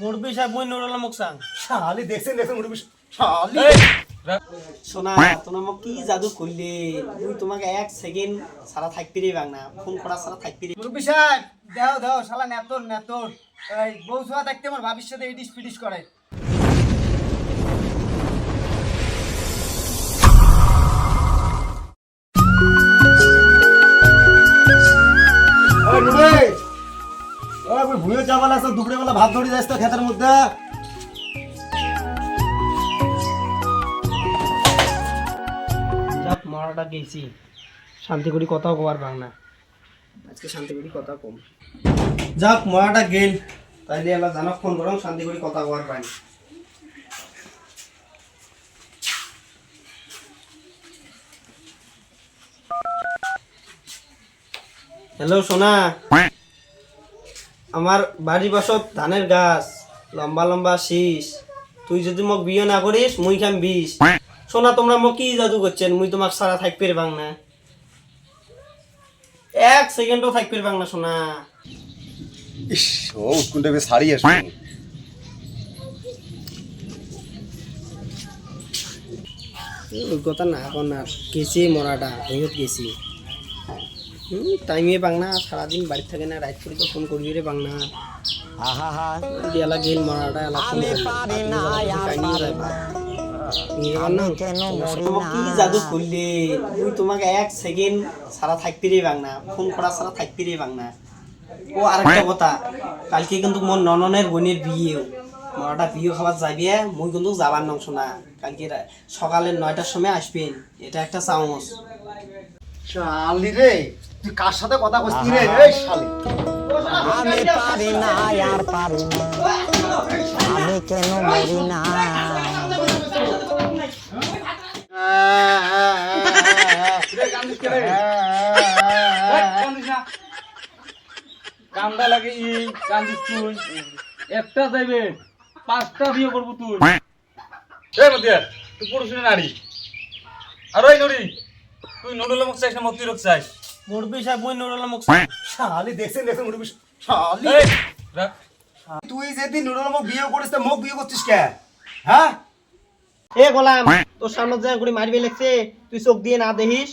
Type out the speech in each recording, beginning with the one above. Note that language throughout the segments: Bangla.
মুরব্বী সাহেব মই নুরুল চাং। শালি দেখছেন দেখছেন মুরবি শালি। শোনা তোমার মোক কি জাদু করলে তুই তোমাকে এক সেকেন্ড সারা থাকতে রে বাংনা ফোন করা সারা থাকতে রে মুরবি সাহেব দেও দেও শালা নেতর নেতর। এই বউ সোয়া দেখতে আমার ভবিষ্যতে ইডিস পিডিস করে ভুঁয়ে চাবাল আছে দুপুরে বেলা ভাত ধরে যাস তো খেতের মধ্যে। যাক মরাটা গেছি। শান্তি করি কথাও কবার বাংনা আজকে শান্তি করি কথা কম। যাক মরাটা গেল। তাইলে এলা জানক ফোন করম শান্তি করি কথা কবার পাই হ্যালো সোনা। আমার বাড়ির পাশত ধানের গাছ লম্বা লম্বা শীষ। তুই যদি মোক বিয়ে না করিস মুই খাম বিষ। শোনা তোমরা মোক কি জাদু করছেন? মুই তোমাক সারা থাকতে পারবাং না এক সেকেন্ডও থাকতে পারবাং না শোনা ইস ও উৎকুণ্ঠে বেশ হারিয়ে আসবে অভিজ্ঞতা না এখন আর গেছি মরাটা ভেঙত গেছি হুম টাইমে বাংনা সারাদিন বাড়ি থাকে না রাইট করে তো ফোন করবি রে পাং না এলা গেল মরাটা এলা ফোন কি জাদু করলে? মুই তোমাকে এক সেকেন্ড সারা থাকতে রে পাং ফোন করা সারা থাকতে রে পাং না ও আরেকটা কথা কালকে কিন্তু মোর নননের বোনের বিয়েও। মরাটা বিয়ে খাবার যাবি মুই কিন্তু যাবার নংশ না কালকে রা- সকালে নয়টার সময় আসবেন। এটা একটা চামচ। শালি রে তুই কার সাথে কথা কইছিস রে? এই শালি। আমি পারি না আর পারি না। আমি কেন মরি না? কান্দা লাগে ই কান্দিস তুই একটা যাইবে পাঁচটা বিয়ে করব তুই। মতিয়া তুই পুরুষ নারী? আর ওই নরি? তুই নুডুল মুখ চাইছ না মতি রোগ চাইছ মুরব্বী সাহেব মই মুখ শালি দেখছেন দেখছেন মুরব্বী শালি। রাখ। তুই যেদিন মোক বিয়ে করিস তা মোক বিয়ে করছিস কে? হ্যাঁ? এ গোলাম তোর সামনে যা করে মারবে লাগছে তুই চোখ দিয়ে না দেখিস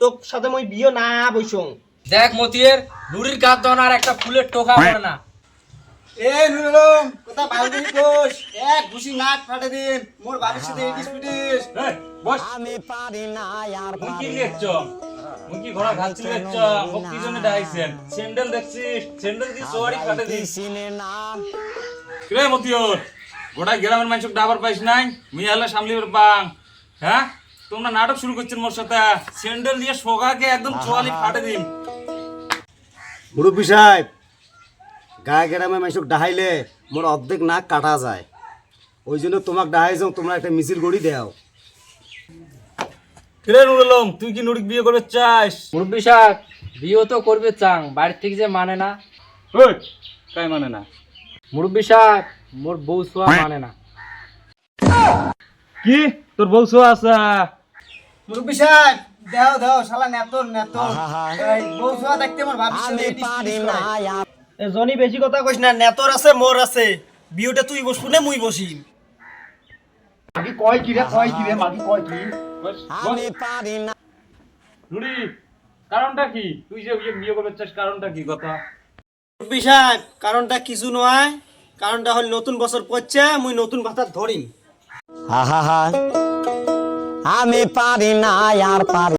তোর সাথে মই বিয়ে না বইসং দেখ মতিয়ের নুরির গাত দন আর একটা ফুলের টোকা পড়ে না। এ নুরুলম কথা কোষ এক ঘুষি নাক ফাটে দিন। মোর বস। আমি পারি না আর কি পারি লিখছ? মুই কি ঘোড়া ঘাচ্ছি লিখছ? মোক কি জন্য ডাইছেন? স্যান্ডেল দেখছিস? স্যান্ডেল কি সোয়ারি ফাটে দিস। চিনে না কিরে মতিয়র গোটা গ্রামের মানুষ ডাবার পাইস নাই? মুই হলে সামলিবার পাং। হ্যাঁ? তোমরা নাটক শুরু করছেন মোর সাথে। স্যান্ডেল দিয়ে সোগাকে একদম চোয়ালি ফাটে দিন। মুরব্বী সাহেব গায়ে গ্রামে মানুষ ডাহাইলে মোর অর্ধেক নাক কাটা যায়। ওই জন্য তোমাক ডাহাই যাও তোমরা একটা মিছিল গড়ি দেও। কিরে নুরুলম তুই কি নুরিক বিয়ে করবে চাস? মুরব্বী সাহেব বিয়ে তো করবে চাং বাড়ির থেকে যে মানে না। ওই কাই মানে না? মুরব্বী সাহেব মোর বউ ছোয়া মানে না। কি? তোর বউ শো আসা মুরব্বী সাহেব দেও দেও শালা নেতর নেতর। বউ ছোয়া দেখতে আমার ভবিষ্যতে জনি বেশি কথা কইস না নেতর আছে মোর আছে। বিয়েটা তুই বসবু না মুই বসিম। মাগি কয় কি রে কয় কি রে মাগি কয় কি? আমি পারি না। নুরি কারণটা কি? তুই যে বিয়ে- বিয়ে করবে চাস কারণটা কি কথা? মুরব্বী কারণটা কিছু নয় কারণটা হল নতুন বছর পড়ছে মুই নতুন ভাতা ধরিম। আমি পারি না আর পারি